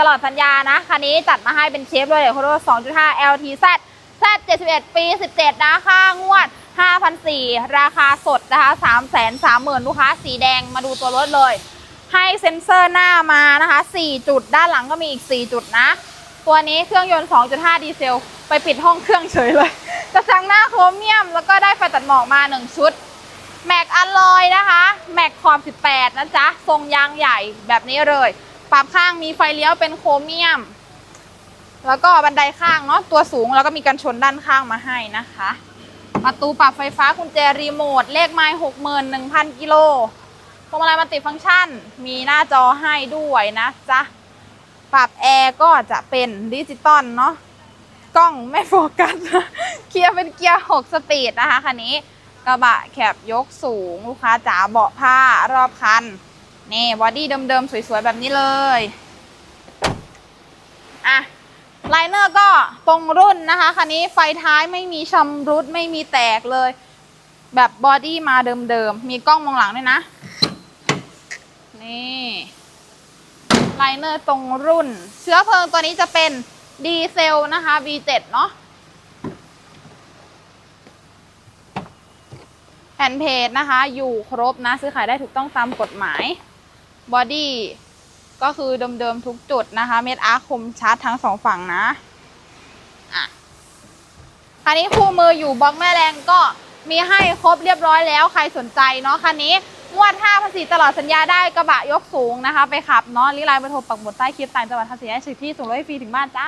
ตลอดสัญญานะ คันนี้จัดมาให้เป็นเชฟด้วยเดี๋ยวเขาเรียกว่า2.5 LTZ Z 71 ปี 17 นะค่างวด5,400ราคาสดนะคะ 330,000 ลูกค้าสีแดงมาดูตัวรถเลย ให้เซ็นเซอร์หน้ามานะคะ 4 จุด ด้านหลังก็มีอีก 4 จุดนะ ตัวนี้เครื่องยนต์ 2.5 ดีเซล ไปปิดห้องเครื่องเฉยเลย กระจังหน้าโครเมียม แล้วก็ได้ไฟตัดหมอกมา 1 ชุด แม็กอลลอยนะคะ แม็กขอบ 18 นะจ๊ะ ทรงยางใหญ่แบบนี้เลย ปรับข้างมีไฟเลี้ยวเป็นโครเมียม แล้วก็บันไดข้างเนาะตัวสูงแล้วก็มีกันชนด้านข้างมาให้นะคะ ประตูปรับไฟฟ้ากุญแจรีโมทเลขไม้หกหมื่นหนึ่งพันกิโลพวงมาลัยมัลติฟังก์ชัน มีหน้าจอให้ด้วยนะจ๊ะปรับแอร์ก็จะเป็นดิจิตอลเนาะกล้องไม่โฟกัสเกียร์เป็นเกียร์6สปีดนะคะคันนี้กระบะแคบยกสูง ลูกค้าจ๋าเบาะผ้ารอบคัน นี่บอดี้เดิมๆ สวยๆ แบบนี้เลยอะไลเนอร์ก็ตรงรุ่นนะคะ คันนี้ไฟท้ายไม่มีชำรุดไม่มีแตกเลย แบบบอดี้มาเดิมๆ มีกล้องมองหลังด้วยนะ นี่ไลเนอร์ตรงรุ่น เชื้อเพลิงตัวนี้จะเป็นดีเซลนะคะ V7 เนาะแผ่นเพจนะคะ อยู่ครบนะ ซื้อขายได้ถูกต้องตามกฎหมาย บอดี้ก็คือเดิมๆทุกจุดนะคะ เม็ดอาร์คมชัดทั้งสองฝั่งนะอะคันนี้คู่มืออยู่บล็อกแม่แรงก็มีให้ครบเรียบร้อยแล้วใครสนใจเนาะคันนี้งวด5ภาษีตลอดสัญญาได้กระบะยกสูงนะคะ ไปขับเนาะลิไลน์ไปโทรปักหมุดใต้คลิปต่างจังหวัดภาษีได้สิทธิส่งรถให้ฟรีถึงบ้านจ้า